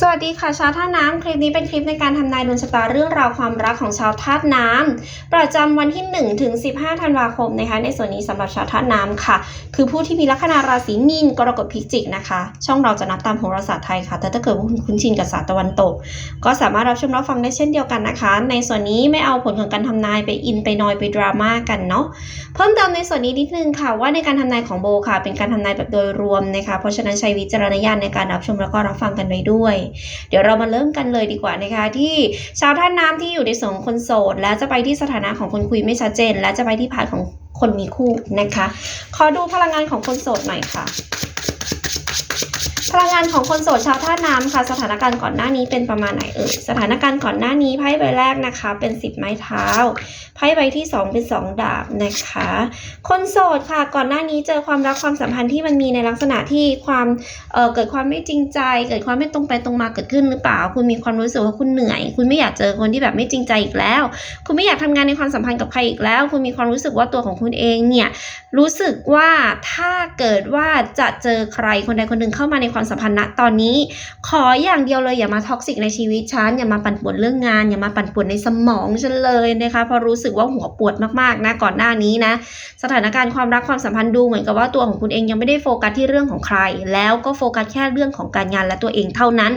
สวัสดีค่ะชาวท่าน้ำคลิปนี้เป็นคลิปในการทำนายดวงชะตาเรื่องราวความรักของชาวธาตุน้ำประจำวันที่1ถึง15 ธันวาคมนะคะ ในส่วนนี้สำหรับชาวธาน้ำค่ะ คือผู้ที่มีลัคนาราศีมีนกรกฎพิจิกนะคะ ช่องเราจะนับตามโหราศาสตร์ไทยค่ะ แต่ถ้าเกิดว่าคุณคุ้นชินกับศาสตร์ตะวันตก ก็สามารถรับชมรับฟังได้เช่นเดียวกันนะคะ ในส่วนนี้ไม่เอาผลของการทำนายไปอินไปนอยไปดราม่ากันเนาะเพิ่มเติมในส่วนนี้นิดนึงค่ะว่าในการทำนายของโบค่ะ เป็นการทำนายแบบโดยรวมนะคะ เพราะฉะนั้นใช้วิจารณญาณในการรับชมแล้วก็รับฟังกันไว้ด้วยเดี๋ยวเรามาเริ่มกันเลยดีกว่านะคะ ที่ชาวท่านน้ำที่อยู่ในส่วนของคนโสด และจะไปที่สถานะของคนคุยไม่ชัดเจน และจะไปที่พานของคนมีคู่นะคะ ขอดูพลังงานของคนโสดหน่อยค่ะ พลังงานของคนโสดชาวท่าน้ำค่ะ สถานการณ์ก่อนหน้านี้เป็นประมาณไหนเอ่ยสถานการณ์ก่อนหน้านี้ไพ่ใบแรกนะคะ เป็นสิบไม้เท้าไพ่ใบที่สองเป็นสองดาบนะคะ คนโสดค่ะ ก่อนหน้านี้เจอความรักความสัมพันธ์ที่มันมีในลักษณะที่ความเเกิดความไม่จริงใจ เกิดความไม่ตรงไปตรงมาเกิดขึ้นหรือเปล่า คุณมีความรู้สึกว่าคุณเหนื่อย คุณไม่อยากเจอคนที่แบบไม่จริงใจอีกแล้ว คุณไม่อยากทำงานในความสัมพันธ์กับใครอีกแล้ว คุณมีความรู้สึกว่าตัวของคุณเองเนี่ยรู้สึกว่าถ้าเกิดว่าจะเจอใครคนใดคนหนึ่งเข้ามาในความสัมพันธ์ณตอนนี้ ขออย่างเดียวเลยอย่ามาท็อกซิกในชีวิตฉันอย่ามาปั่นป่วนเรื่องงาน อย่ามาปั่นป่วนในสมองฉันเลยนะคะเพราะรู้สึกว่าหัวปวดมากๆนะก่อนหน้านี้นะ สถานการณ์ความรักความสัมพันธ์ดูเหมือนกับว่าตัวของคุณเองยังไม่ได้โฟกัสที่เรื่องของใคร แล้วก็โฟกัสแค่เรื่องของการงานและตัวเองเท่านั้น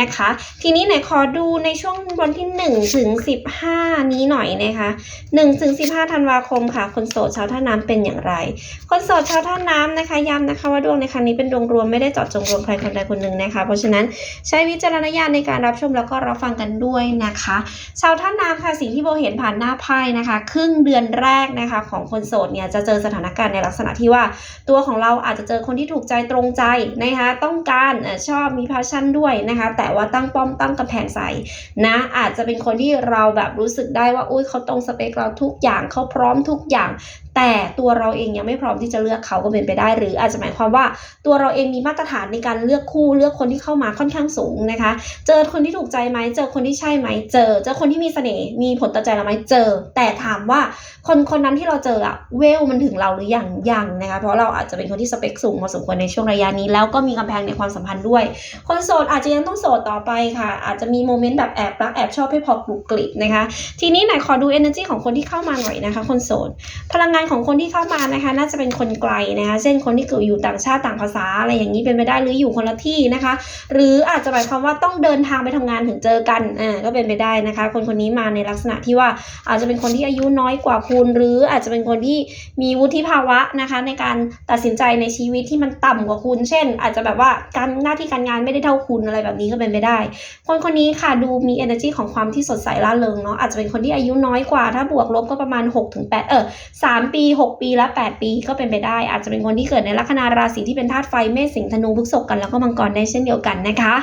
นะคะ ทีนี้ไหนขอดูในช่วงวันที่1ถึง15 นี้หน่อยนะคะ1ถึง15ธันวาคมค่ะ คนโสดชาวท่าน้ำเป็นอย่างไร คนโสดชาวท่าน้ำนะคะย้ำนะคะว่าดวงในครั้งนี้เป็นดวงรวมไม่ได้เจาะจงรวมใครคนใดคนหนึ่งนะคะ เพราะฉะนั้นใช้วิจารณญาณในการรับชมแล้วก็รับฟังกันด้วยนะคะ ชาวท่าน้ำค่ะสิ่งที่โบเห็นผ่านหน้าไพ่นะคะ ครึ่งเดือนแรกนะคะของคนโสดเนี่ยจะเจอสถานการณ์ในลักษณะที่ว่า ตัวของเราอาจจะเจอคนที่ถูกใจตรงใจนะคะต้องการชอบมีพาชั่นด้วยนะคะ แต่ว่าตั้งป้อมตั้งกำแพงใส่นะอาจจะเป็นคนที่เราแบบรู้สึกได้ว่าอุ้ยเขาตรงสเปคเราทุกอย่างเขาพร้อมทุกอย่าง แต่ตัวเราเองยังไม่พร้อมที่จะเลือกเขาก็เป็นไปได้ หรืออาจจะหมายความว่าตัวเราเองมีมาตรฐานในการเลือกคู่เลือกคนที่เข้ามาค่อนข้างสูงนะคะ เจอคนที่ถูกใจไหมเจอคนที่ใช่ไหมเจอ เจอคนที่มีเสน่ห์มีผลต่อใจเราไหมเจอ แต่ถามว่าคนคนนั้นที่เราเจออะเวลมันถึงเราหรือยังยังนะคะเพราะเราอาจจะเป็นคนที่สเปคสูงพอสมควรในช่วงระยะนี้ แล้วก็มีกำแพงในความสัมพันธ์ด้วย คนโสดอาจจะยังต้องโสดต่อไปค่ะ อาจจะมีโมเมนต์แบบแอบรักแอบชอบให้พอกรุบกริบนะคะ ทีนี้ไหนขอดู energy ของคนที่เข้ามาหน่อยนะคะ คนโสดพลังงานของคนที่เข้ามานะคะ น่าจะเป็นคนไกลนะคะ เช่นคนที่เกิดอยู่ต่างชาติต่างภาษาอะไรอย่างนี้เป็นไปได้หรืออยู่คนละที่นะคะ หรืออาจจะหมายความว่าต้องเดินทางไปทำงานถึงเจอกันอ่าก็เป็นไปได้นะคะ คนคนนี้มาในลักษณะที่ว่าอาจจะเป็นคนที่อายุน้อยกว่าคุณ หรืออาจจะเป็นคนที่มีวุฒิภาวะนะคะ ในการตัดสินใจในชีวิตที่มันต่ำกว่าคุณ เช่น อาจจะแบบว่าการหน้าที่การงานไม่ได้เท่าคุณอะไรแบบนี้ก็เป็นไปได้ คนคนนี้ค่ะดูมี energy ของความที่สดใสร่าเริงเนาะอาจจะเป็นคนที่อายุน้อยกว่า ถ้าบวกลบก็ประมาณ6ถึง8เออ3ปีี6ปีและ8ปีก็เป็นไปได้ อาจจะเป็นคนที่เกิดในลัคนาราศีที่เป็นธาตุไฟเมษสิงห์ธนูพฤษภกันแล้วก็มังกรได้เช่นเดียวกันนะคะ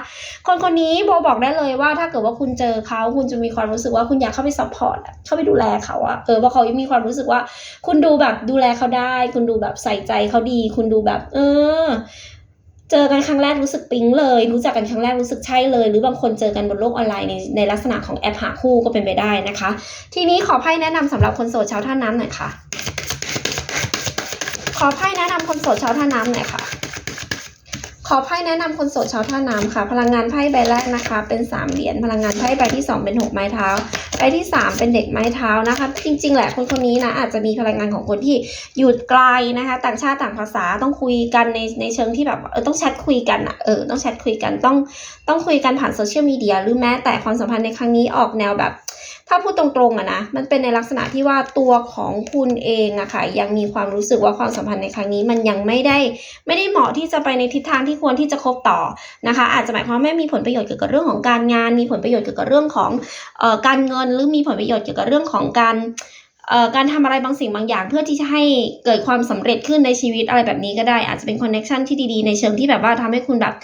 คนคนนี้โบบอกได้เลยว่าถ้าเกิดว่าคุณเจอเขาคุณจะมีความรู้สึกว่าคุณอยากเข้าไปซัพพอร์ตเข้าไปดูแลเขาอะเออว่าเขามีความรู้สึกว่า คุณดูแบบดูแลเขาได้ คุณดูแบบใส่ใจเขาดี คุณดูแบบ เออเจอกันครั้งแรกรู้สึกปิ๊งเลย รู้จักกันครั้งแรกรู้สึกใช่เลย หรือบางคนเจอกันบนโลกออนไลน์ในในลักษณะของแอปหาคู่ก็เป็นไปได้นะคะ ทีนี้ขอไพ่แนะนำสำหรับคนโสดชาวท่าน้ำหน่อยค่ะ ขอไพ่แนะนำคนโสดชาวท่าน้ำหน่อยค่ะ ขอไพ่แนะนำคนโสดชาวท่าน้ำค่ะ พลังงานไพ่ใบแรกนะคะ เป็นสามเหรียญพลังงานไพ่ใบที่สองเป็นหกไม้เท้าใบที่สามเป็นเด็กไม้เท้านะคะ จริง ๆ แหละคนคนนี้นะอาจจะมีพลังงานของคนที่อยู่ไกลนะคะ ต่างชาติต่างภาษาต้องคุยกันในในเชิงที่แบบเออต้องแชทคุยกันอะเออต้องแชทคุยกันต้องต้องคุยกันผ่านโซเชียลมีเดียหรือแม้แต่ความสัมพันธ์ในครั้งนี้ออกแนวแบบ ถ้าพูดตรงๆอะนะ มันเป็นในลักษณะที่ว่าตัวของคุณเองอะค่ะยังมีความรู้สึกว่าความสัมพันธ์ในครั้งนี้ มันยังไม่ได้ไม่ได้เหมาะที่จะไปในทิศทางที่ควรที่จะคบต่อนะคะ อาจจะหมายความว่าไม่มีผลประโยชน์เกี่ยวกับเรื่องของการงาน มีผลประโยชน์เกี่ยวกับเรื่องของเอ่อการเงิน หรือมีผลประโยชน์เกี่ยวกับเรื่องของการ การทำอะไรบางสิ่งบางอย่าง เพื่อที่จะให้เกิดความสำเร็จขึ้นในชีวิตอะไรแบบนี้ก็ได้ อาจจะเป็นคอนเน็ชันที่ดีๆ ในเชิงที่แบบว่าทำให้คุณแบบ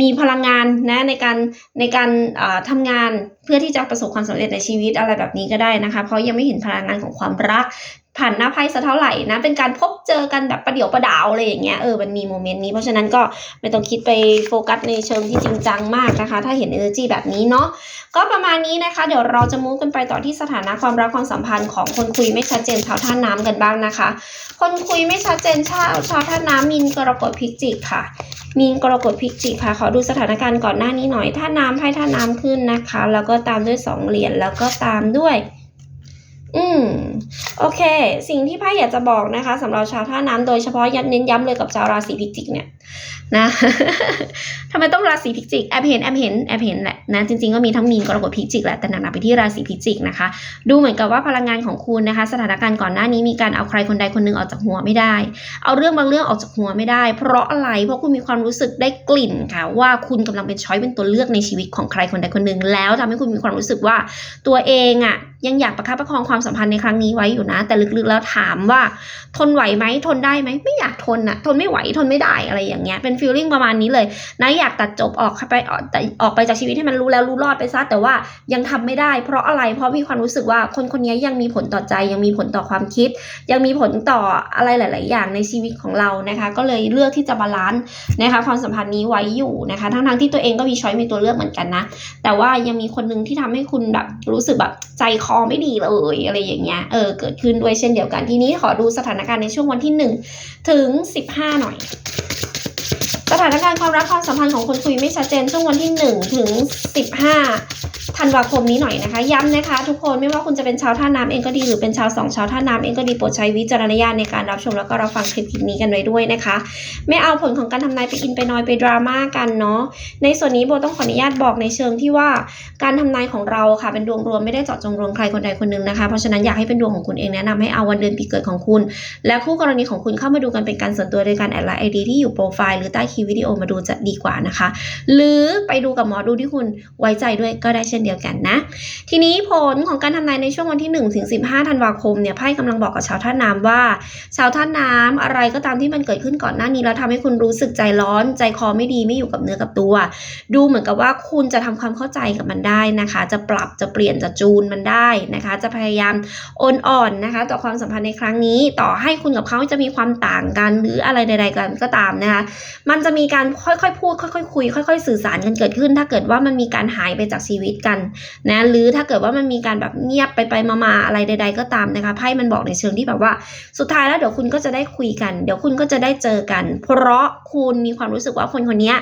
มีพลังงานนะในการในการเอ่อทำงานเพื่อที่จะประสบความสำเร็จในชีวิตอะไรแบบนี้ก็ได้นะคะ เพราะยังไม่เห็นพลังงานของความรัก ผ่านหน้าไพ่สักเท่าไหร่นะ เป็นการพบเจอกันแบบประเดี๋ยวประดาวอะไรอย่างเงี้ยเออมันมีโมเมนต์นี้เพราะฉะนั้นก็ไม่ต้องคิดไปโฟกัสในเชิงที่จริงจังมากนะคะ ถ้าเห็น energy แบบนี้เนาะก็ประมาณนี้นะคะ เดี๋ยวเราจะมุ่งกันไปต่อที่สถานะความรักความสัมพันธ์ของคนคุยไม่ชัดเจนชาวท่าน้ำกันบ้างนะคะ คนคุยไม่ชัดเจนชาวชาวท่าน้ำมินกรกฎพิจิกค่ะมีนกรกฎพิจิกค่ะ ขอดูสถานการณ์ก่อนหน้านี้หน่อย ท่าน้ำไพ่ท่าน้ำขึ้นนะคะ แล้วก็ตามด้วยสองเหรียญ แล้วก็ตามด้วย โอเค สิ่งที่ไพ่อยากจะบอกนะคะสำหรับชาวท่าน้ำโดยเฉพาะยัดเน้นย้ำเลยกับชาวราศีพิจิกเนี่ย นะทำไมต้องราศีพิจิก แอบเห็นแอบเห็นแอบเห็นแหละนะจริงๆก็มีทั้งมีนกรกฎพิจิกแหละแต่หนักๆไปที่ราศีพิจิกนะคะ ดูเหมือนกับว่าพลังงานของคุณนะคะ สถานการณ์ก่อนหน้านี้มีการเอาใครคนใดคนหนึ่งออกจากหัวไม่ได้ เอาเรื่องบางเรื่องออกจากหัวไม่ได้ เพราะอะไรเพราะคุณมีความรู้สึกได้กลิ่นค่ะ ว่าคุณกำลังเป็นช้อยเป็นตัวเลือกในชีวิตของใครคนใดคนหนึ่งแล้วทำให้คุณมีความรู้สึกว่าตัวเองอะ่ะยังอยากประคับประคองความสัมพันธ์ในครั้งนี้ไว้อยู่นะ แต่ลึกๆแล้วถามว่า ทนไหวไหมทนได้ไหมไม่อยากทนอะทนไม่ไหวทนไม่ได้อะไรอย่างเงี้ยเป็นฟีลลิ่งประมาณนี้เลยนะอยากตัดจบออกไปออกออกไปจากชีวิตให้มันรู้แล้วรู้รอดไปซะแต่ว่ายังทำไม่ได้ เพราะอะไรเพราะมีความรู้สึกว่าคนคนนี้ยังมีผลต่อใจ ยังมีผลต่อความคิด ยังมีผลต่ออะไรหลาย ๆ อย่างในชีวิตของเรานะคะ ก็เลยเลือกที่จะบาลานซ์นะคะความสัมพันธ์นี้ไว้อยู่นะคะทั้งๆที่ตัวเองก็มีช้อยมีตัวเลือกเหมือนกันนะ แต่ว่ายังมีคนหนึ่งที่ทำให้คุณแบบรู้สึกแบบใจคอไม่ดีเลยอะไรอย่างเงี้ยเออเกิดขึ้นด้วยเช่นเดียวกันทีนี้ขอดูสถานการณ์ในช่วงวันที่ 1 ถึง 15 หน่อย สถานการณ์ความรักความสัมพันธ์ของคนคุยไม่ชัดเจน ช่วงวันที่ 1 ถึง 15 ธันวาคมนี้หน่อยนะคะ ย้ำนะคะ ทุกคนไม่ว่าคุณจะเป็นชาวท่าน้ำเองก็ดีหรือเป็นชาวสองชาวท่าน้ำเองก็ดีโปรดใช้วิจารณญาณในการรับชมแล้วก็รับฟังคลิปนี้กันไว้ด้วยนะคะ ไม่เอาผลของการทำนายไปอินไปนอยไปดราม่ากันเนาะในส่วนนี้โบต้องขออนุญาตบอกในเชิงที่ว่าการทำนายของเราค่ะเป็นดวงรวมไม่ได้เจาะจงรวมใครคนใดคนหนึ่งนะคะเพราะฉะนั้นอยากให้เป็นดวงของคุณเองแนะนำให้เอาวันเดือนปีเกิดของคุณ และคู่กรณีของคุณเข้ามาดูกันเป็นการส่วนตัวโดยการแอดไลน์ไอดีที่อยู่โปรไฟล์หรือใต้คลิปวิดีโอมาดูจะดีกว่านะคะ หรือไปดูกับหมอดูที่คุณไว้ใจด้วยก็ได้เช่นเดียวกันนะ ทีนี้ผลของการทำนายในช่วงวันที่1ถึง15ธันวาคมเนี่ยไพ่กำลังบอกกับชาวท่าน้ำว่า ชาวท่าน้ำอะไรก็ตามที่มันเกิดขึ้นก่อนหน้านี้แล้วทำให้คุณรู้สึกใจร้อน ใจคอไม่ดีไม่อยู่กับเนื้อกับตัว ดูเหมือนกับว่าคุณจะทำความเข้าใจกับมันได้นะคะ จะปรับจะเปลี่ยนจะจูนมันได้นะคะ จะพยายามโอนอ่อนนะคะ ต่อความสัมพันธ์ในครั้งนี้ ต่อให้คุณกับเขาจะมีความต่างกันหรืออะไรใด ๆ กันก็ตามนะคะมันจะมีการค่อยๆพูดค่อยๆคุยค่อย ๆ สื่อสารกันเกิดขึ้น ถ้าเกิดว่ามันมีการหายไปจากชีวิตกันนะหรือถ้าเกิดว่ามันมีการแบบเงียบไปไปๆมาๆอะไรใด ๆ ก็ตามนะคะไพ่มันบอกในเชิงที่แบบว่า สุดท้ายแล้วเดี๋ยวคุณก็จะได้คุยกัน เดี๋ยวคุณก็จะได้เจอกัน เพราะคุณมีความรู้สึกว่าคนคนนี้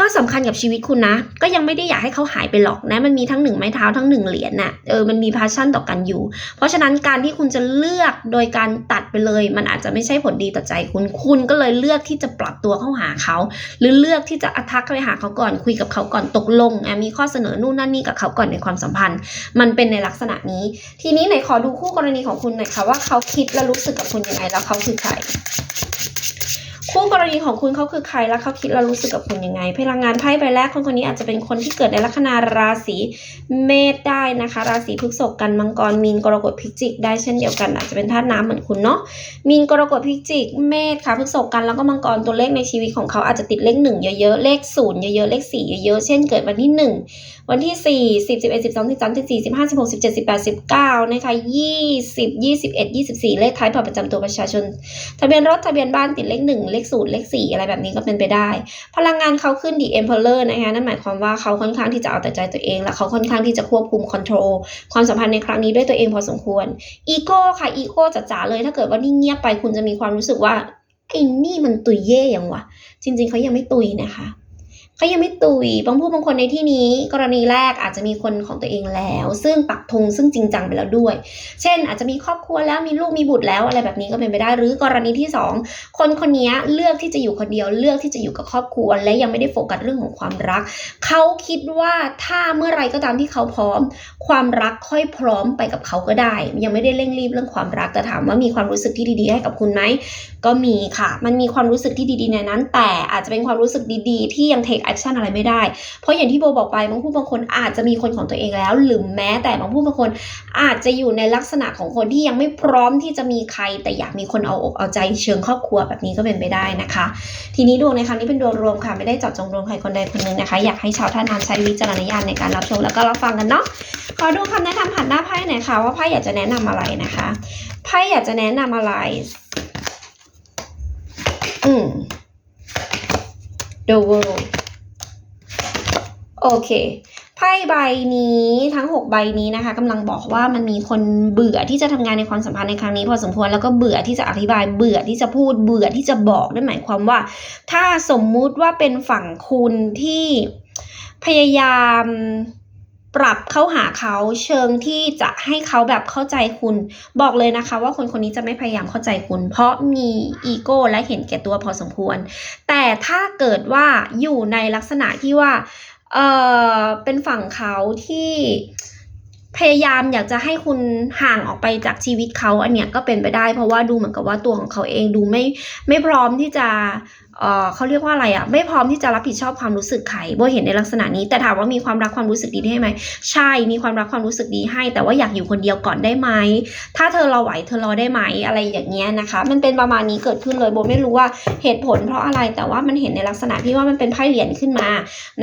ก็สำคัญกับชีวิตคุณนะ ก็ยังไม่ได้อยากให้เขาหายไปหรอกนะ มันมีทั้งหนึ่งไม้เท้าทั้งหนึ่งเหรียญน่ะ เออ มันมีพาชั่นต่อกันอยู่ เพราะฉะนั้นการที่คุณจะเลือกโดยการตัดไปเลย มันอาจจะไม่ใช่ผลดีต่อใจคุณ คุณก็เลยเลือกที่จะปรับตัวเข้าหาเขา หรือเลือกที่จะอัทักไปหาเขาก่อน คุยกับเขาก่อน ตกลงอะมีข้อเสนอนู่นนั่นนี่กับเขาก่อนในความสัมพันธ์ มันเป็นในลักษณะนี้ ทีนี้ไหนขอดูคู่กรณีของคุณหน่อยค่ะว่าเขาคิดและรู้สึกกับคุณยังไงแล้วเขาคือใคร คู่กรณีของคุณเขาคือใครแล้วเขาคิดและรู้สึกกับคุณยังไง พลังงานไพ่ใบแรกคนคนนี้อาจจะเป็นคนที่เกิดในลัคนาราศีเมษได้นะคะ ราศีพฤษภกันมังกรมีนกรกฎพิจิก ได้เช่นเดียวกัน อาจจะเป็นธาตุน้ำเหมือนคุณเนาะมีนกรกฎพิจิก เมษค่ะพฤษภกันแล้วก็มังกรตัวเลขในชีวิตของเขาอาจจะติดเลขหนึ่งเยอะๆเลขศูนย์เยอะๆเลขสี่เยอะๆเช่นเกิดวันที่หนึ่ง วันที่สี่สิบสิบเอ็ดสิบสองสิบสามสิบสี่สิบห้าสิบหกสิบเจ็ดสิบแปดสิบเก้านะคะยี่สิบยี่สิบเอ็ดยี่สิบสี่เลขท้ายบัตรประจำตัวประชาชน ทะเบียนรถทะเบียนบ้านติดเลขหนึ่งเลขศูนย์เลขสี่อะไรแบบนี้ก็เป็นไปได้ พลังงานเขาขึ้นดีเอ็มเพลเลอร์นะคะนั่นหมายความว่าเขาค่อนข้างที่จะเอาแต่ใจตัวเอง และเขาค่อนข้างที่จะควบคุมคอนโทรลความสัมพันธ์ในครั้งนี้ด้วยตัวเองพอสมควรอีโก้ค่ะอีโก้จ๋าเลย ถ้าเกิดว่านี่เงียบไปคุณจะมีความรู้สึกว่าไอ้นี่มันตุยเย่ยังวะ จริง ๆเขายังไม่ตุยนะคะ เขายังไม่ตุยบางผู้บางคนในที่นี้ กรณีแรกอาจจะมีคนของตัวเองแล้ว ซึ่งปักธงซึ่งจริงจังไปแล้วด้วย เช่น อาจจะมีครอบครัวแล้วมีลูกมีบุตรแล้วอะไรแบบนี้ก็เป็นไปได้ หรือกรณีที่สองคนคนนี้เลือกที่จะอยู่คนเดียวเลือกที่จะอยู่กับครอบครัว และยังไม่ได้โฟกัสเรื่องของความรัก เขาคิดว่าถ้าเมื่อไรก็ตามที่เขาพร้อม ความรักค่อยพร้อมไปกับเขาก็ได้ ยังไม่ได้เร่งรีบเรื่องความรักแต่ถามว่ามีความรู้สึกที่ดีๆ ให้กับคุณไหมก็มีค่ะ มันมีความรู้สึกที่ดีๆในนั้น แต่อาจจะเป็นความรู้สึกดีๆ ที่ยังเทคไอคชั่นอะไรไม่ได้ เพราะอย่างที่โบบอกไปบางผู้บางคนอาจจะมีคนของตัวเองแล้ว หรือแม้แต่บางผู้บางคน อาจจะอยู่ในลักษณะของคนที่ยังไม่พร้อมที่จะมีใคร แต่อยากมีคนเอาอกเอาใจเชิงครอบครัวแบบนี้ก็เป็นไปได้นะคะ ทีนี้ดวงในครั้งนี้เป็นดวงรวมค่ะไม่ได้เจาะจงดวงใครคนใดคนหนึ่งนะคะ อยากให้ชาวท่านนามใช้วิจารณญาณในการรับชมแล้วก็รับฟังกันเนาะขอดูคำแนะนำผ่านหน้าไพ่หน่อยค่ะว่าไพ่อยากจะแนะนำอะไรนะคะไพ่อยากจะแนะนำอะไร อืม The World โอเคไพ่ใบนี้ทั้ง 6 ใบนี้นะคะกำลังบอกว่ามันมีคนเบื่อที่จะทำงานในความสัมพันธ์ในครั้งนี้พอสมควรแล้วก็เบื่อที่จะอธิบายเบื่อที่จะพูดเบื่อที่จะบอกนั่นหมายความว่า ถ้าสมมุติว่าเป็นฝั่งคุณที่พยายามปรับเข้าหาเขาเชิงที่จะให้เขาแบบเข้าใจคุณ บอกเลยนะคะ ว่าคนคนนี้จะไม่พยายามเข้าใจคุณ เพราะมีอีโก้และเห็นแก่ตัวพอสมควร แต่ถ้าเกิดว่าอยู่ในลักษณะที่ว่า เออเป็นฝั่งเขาที่พยายามอยากจะให้คุณห่างออกไปจากชีวิตเขาอันเนี้ยก็เป็นไปได้ เพราะว่าดูเหมือนกับว่าตัวของเขาเองดูไม่ไม่พร้อมที่จะ เขาเรียกว่าอะไรอะไม่พร้อมที่จะรับผิดชอบความรู้สึกใครโบเห็นในลักษณะนี้ แต่ถามว่ามีความรักความรู้สึกดีให้ไหมใช่มีความรักความรู้สึกดีให้ แต่ว่าอยากอยู่คนเดียวก่อนได้ไหมถ้าเธอรอไหวเธอรอได้ไหมอะไรอย่างเงี้ยนะคะ มันเป็นประมาณนี้เกิดขึ้นเลยโบไม่รู้ว่าเหตุผลเพราะอะไรแต่ว่ามันเห็นในลักษณะที่ว่ามันเป็นไพ่เหรียญขึ้นมา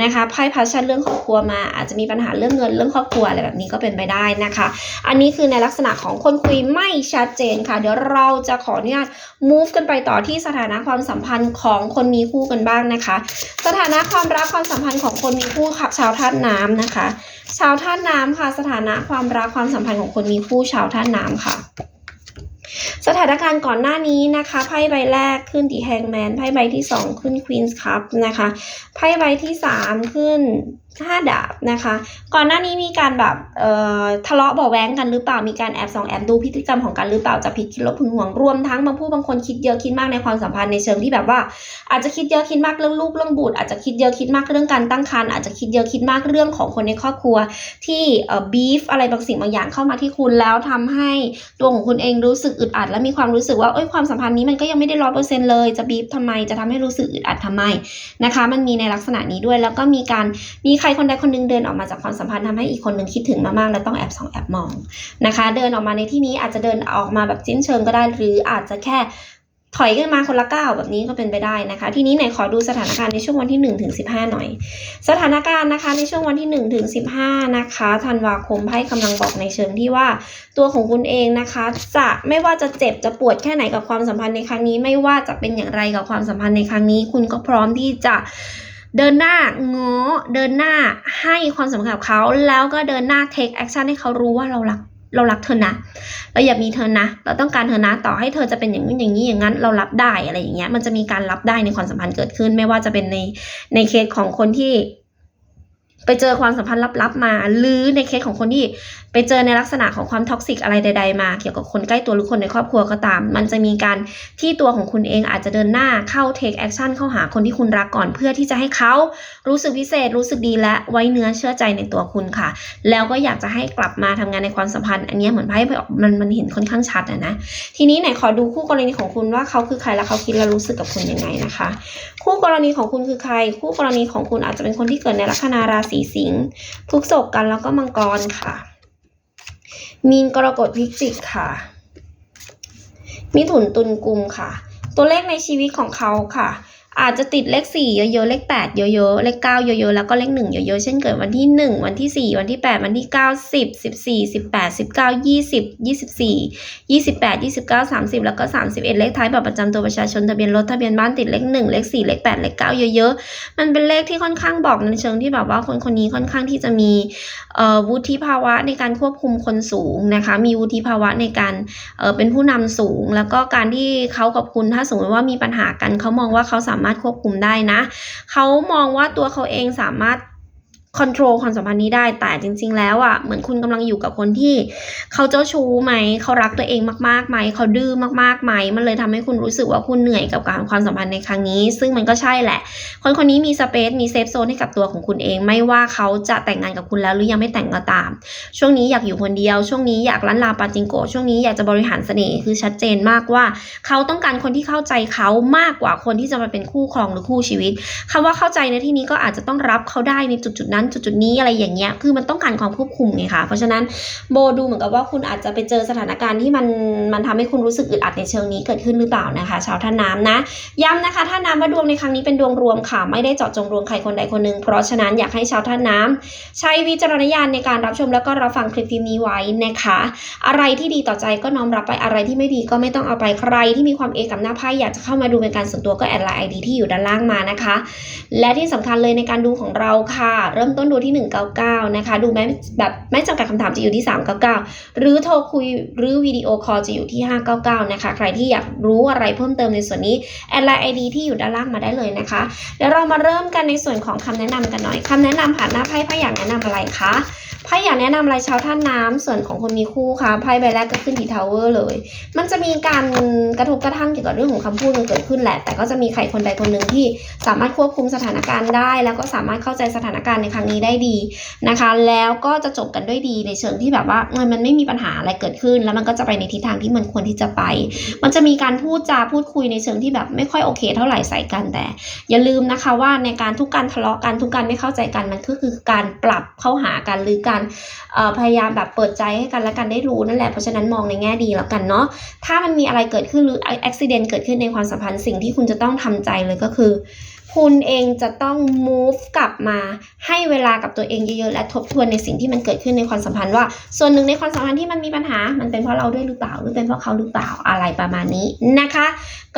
นะคะไพ่พัชชันเรื่องครอบครัวมา อาจจะมีปัญหาเรื่องเงินเรื่องครอบครัวอะไรแบบนี้ก็เป็นไปได้นะคะ อันนี้คือในลักษณะของคนคุยไม่ชัดเจนค่ะ เดี๋ยวเราจะขออนุญาต move กันไปต่อที่สถานะความสัมพันธ์ของคนมีคู่กันบ้างนะคะ สถานะความรักความสัมพันธ์ของคนมีคู่ค่ะชาวธาตุน้ำนะคะ ชาวธาตุน้ำค่ะ สถานะความรักความสัมพันธ์ของคนมีคู่ชาวธาตุน้ำค่ะ สถานการณ์ก่อนหน้านี้นะคะไพ่ใบแรกขึ้นดีแฮงแมนไพ่ใบที่สองขึ้นควีนส์คัพนะคะไพ่ใบที่สามขึ้น ห้าดาบนะคะ ก่อนหน้านี้มีการแบบเอ่อทะเลาะเบาแว้งกันหรือเปล่ามีการแอบส่องแอบดูพฤติกรรมของกันหรือเปล่าจะผิดคิดลบพึงห่วงรวมทั้งบางผู้บางคนคิดเยอะคิดมากในความสัมพันธ์ในเชิงที่แบบว่า อาจจะคิดเยอะคิดมากเรื่องลูกเรื่องบุตรอาจจะคิดเยอะคิดมากเรื่องการตั้งครรภ์อาจจะคิดเยอะคิดมากเรื่องของคนในครอบครัว ที่เอ่อบีฟอะไรบางสิ่งบางอย่างเข้ามาที่คุณแล้วทำให้ตัวของคุณเองรู้สึกอึดอัด และมีความรู้สึกว่าเอ้ยความสัมพันธ์นี้มันก็ยังไม่ได้ร้อยเปอร์เซ็นต์เลยจะบีฟทำไมจะทำให้รู้สึกอึดอัดทำไมนะคะ มันมีในลักษณะนี้ด้วยแล้วก็มีการมีใครคนใดคนหนึงเดินออกมาจากความสัมพันธ์ทำให้อีกคนหนึ่งคิดถึงมากๆและต้องแอบส่องแอบมองนะคะ เดินออกมาในที่นี้อาจจะเดินออกมาแบบจิ้นเชิงก็ได้ หรืออาจจะแค่ถอยกันมาคนละก้าวแบบนี้ก็เป็นไปได้นะคะ ทีนี้ไหนขอดูสถานการณ์ในช่วงวันที่1ถึง15หน่อย สถานการณ์นะคะในช่วงวันที่1ถึง15นะคะธันวาคมไพ่กำลังบอกในเชิงที่ว่า ตัวของคุณเองนะคะ จะไม่ว่าจะเจ็บจะปวดแค่ไหนกับความสัมพันธ์ในครั้งนี้ ไม่ว่าจะเป็นอย่างไรกับความสัมพันธ์ในครั้งนี้ คุณก็พร้อมที่จะ เดินหน้าง้อเดินหน้าให้ความสำคัญกับเขาแล้วก็เดินหน้า take action ให้เขารู้ว่าเรารักเรารักเธอนะ เราอยากมีเธอนะ เราต้องการเธอนะ ต่อให้เธอจะเป็นอย่างนี้อย่างนี้อย่างนั้น เรารับได้อะไรอย่างเงี้ย มันจะมีการรับได้ในความสัมพันธ์เกิดขึ้น ไม่ว่าจะเป็นในในเคสของคนที่ ไปเจอความสัมพันธ์ลับๆมา หรือในเคสของคนที่ไปเจอในลักษณะของความท็อกซิกอะไรใด ๆ มา เกี่ยวกับคนใกล้ตัวหรือคนในครอบครัวก็ตาม มันจะมีการที่ตัวของคุณเองอาจจะเดินหน้าเข้า take action เข้าหาคนที่คุณรักก่อนเพื่อที่จะให้เขารู้สึกพิเศษรู้สึกดีและไว้เนื้อเชื่อใจในตัวคุณค่ะ แล้วก็อยากจะให้กลับมาทำงานในความสัมพันธ์ อันนี้เหมือนไพ่มันมันเห็นค่อนข้างชัดอะนะทีนี้ไหนขอดูคู่กรณีของคุณว่าเขาคือใครและเขาคิดและรู้สึกกับคุณยังไงนะคะ คู่กรณีของคุณคือใคร คู่กรณีของคุณอาจจะเป็นคนที่เกิดในลัคนาราศีสิงห์พฤกษกกันแล้วก็มังกรค่ะ มีนกรกฎพิจิกค่ะ มิถุนตุลกุมค่ะ ตัวเลขในชีวิตของเขาค่ะ อาจจะติดเลขสี่เยอะๆ เลขแปดเยอะๆ เลขเก้าเยอะๆ แล้วก็เลขหนึ่งเยอะๆ เช่นเกิดวันที่หนึ่งวันที่สี่วันที่แปดวันที่เก้าสิบสิบสี่สิบแปดสิบเก้ายี่สิบยี่สิบสี่ยี่สิบแล้วก็สามสิบเลขท้ายบัตรประจำตัวประชาชนทะเบียนรถทะเบียนบ้านติดเลขหนึ่งเลขสี่เลขแปดเลขเก้าเยอะๆ มันเป็นเลขที่ค่อนข้างบอกในเชิงที่แบบว่าคนคนนี้ค่อนข้างที่จะมีวุฒิภาวะในการควบคุมคนสูงนะคะ มีวุฒิภาวะในการเเป็นผู้นำสูง แล้วก็การที่เขากับคุณถ้าสมมติว่ามีปัญหากันเขามองว่าเขาสามารถควบคุมได้นะ เขามองว่าตัวเขาเองสามารถ คอนโทรลความสัมพันธ์นี้ได้ แต่จริง ๆ แล้วอะ เหมือนคุณกำลังอยู่กับคนที่ เขาเจ้าชู้ไหม เขารักตัวเองมากๆไหม เขาดื้อมากๆไหม มันเลยทำให้คุณรู้สึกว่าคุณเหนื่อยกับการความสัมพันธ์ในครั้งนี้ ซึ่งมันก็ใช่แหละ คนคนนี้มีสเปซ มีเซฟโซนให้กับตัวของคุณเอง ไม่ว่าเขาจะแต่งงานกับคุณแล้วหรือยังไม่แต่งก็ตาม ช่วงนี้อยากอยู่คนเดียว ช่วงนี้อยากลันลาปาจิงโกช่วงนี้อยากจะบริหารเสน่ห์ คือชัดเจนมากว่า เขาต้องการคนที่เข้าใจเขามากกว่าคนที่จะมาเป็นคู่ครองหรือคู่ชีวิตคำว่าเข้าใจในที่นี้ก็อาจจะต้องรับเขาได้ในจุดๆนั้นจุดจุดๆนี้อะไรอย่างเงี้ยคือมันต้องการความควบคุมไงคะเพราะฉะนั้นโบดูเหมือนกับว่าคุณอาจจะไปเจอสถานการณ์ที่มันมันทำให้คุณรู้สึกอึดอัดในเชิงนี้เกิดขึ้นหรือเปล่านะคะ ชาวท่านน้ำนะย้ำนะคะท่าน้ำว่าดวงในครั้งนี้เป็นดวงรวมค่ะ ไม่ได้เจาะจงดวงใครคนใดคนหนึ่งเพราะฉะนั้นอยากให้ชาวท่านน้ำใช้วิจารณญาณในการรับชมแล้วก็รับฟังคลิปนี้ไว้นะคะ อะไรที่ดีต่อใจก็น้อมรับไปอะไรที่ไม่ดีก็ไม่ต้องเอาไปใครที่มีความเอกับหน้าไพ่อยากจะเข้ามาดูเป็นการส่วนตัวก็แอดไลน์ไอดีที่อยู่ด้านล่างมานะคะ และที่สำคัญเลยในการดูของเราค่ะ เริ่มต้นดูที่ 199 นะคะ ดูแม่แบบไม่จำกัดคำถามจะอยู่ที่ 399 หรือโทรคุยหรือวิดีโอคอลจะอยู่ที่ 599 นะคะ ใครที่อยากรู้อะไรเพิ่มเติมในส่วนนี้แอดไลน์ไอดีที่อยู่ด้านล่างมาได้เลยนะคะเดี๋ยวเรามาเริ่มกันในส่วนของคำแนะนำกันหน่อยคำแนะนำผ่านหน้าไพ่ไพ่อยากแนะนำอะไรคะ ไพ่อยากแนะนำอะไรชาวท่านน้ำส่วนของคนมีคู่ค่ะไพ่ใบแรกก็ขึ้นดีทาวเวอร์เลย มันจะมีการกระทบกระทั่งเกี่ยวกับเรื่องของคำพูดมันเกิดขึ้นแหละ แต่ก็จะมีใครคนใดคนหนึ่งที่สามารถควบคุมสถานการณ์ได้ แล้วก็สามารถเข้าใจสถานการณ์ในครั้งนี้ได้ดีนะคะ แล้วก็จะจบกันด้วยดีในเชิงที่แบบว่ามันไม่มีปัญหาอะไรเกิดขึ้น แล้วมันก็จะไปในทิศทางที่มันควรที่จะไป มันจะมีการพูดจาพูดคุยในเชิงที่แบบไม่ค่อยโอเค เท่าไหร่ใส่กันแต่ อย่าลืมนะคะว่าในการทุกการทะเลาะกันทุกการไม่เข้าใจกันมันก็คือการปรับเข้าหากันหรือการการพยายามแบบเปิดใจให้กันและกันได้รู้นั่นแหละเพราะฉะนั้นมองในแง่ดีแล้วกันเนาะถ้ามันมีอะไรเกิดขึ้นหรืออุบิเหตุเกิดขึ้นในความสัมพันธ์สิ่งที่คุณจะต้องทำใจเลยก็คือ คุณเองจะต้อง move กลับมาให้เวลากับตัวเองเยอะๆ และทบทวนในสิ่งที่มันเกิดขึ้นในความสัมพันธ์ว่า ส่วนหนึ่งในความสัมพันธ์ที่มันมีปัญหา มันเป็นเพราะเราด้วยหรือเปล่า หรือเป็นเพราะเขาหรือเปล่าอะไรประมาณนี้นะคะ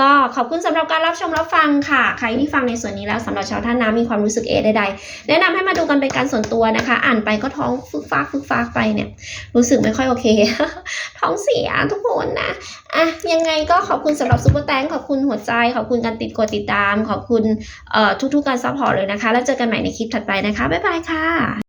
ก็ขอบคุณสำหรับการรับชมรับฟังค่ะ ใครที่ฟังในส่วนนี้แล้วสำหรับชาวท่านน้ำมีความรู้สึกเอใดๆ แนะนำให้มาดูกันเป็นการส่วนตัวนะคะ อ่านไปก็ท้องฟึกฟากฟึกฟากไปเนี่ย รู้สึกไม่ค่อยโอเค ท้องเสียทุกคนนะอะยังไงก็ขอบคุณสำหรับซูเปอร์แตงขอบคุณหัวใจ ขอบคุณการติดกดติดตาม ขอบคุณทุกๆการซัพพอร์ตเลยนะคะ แล้วเจอกันใหม่ในคลิปถัดไปนะคะ บ๊ายบายค่ะ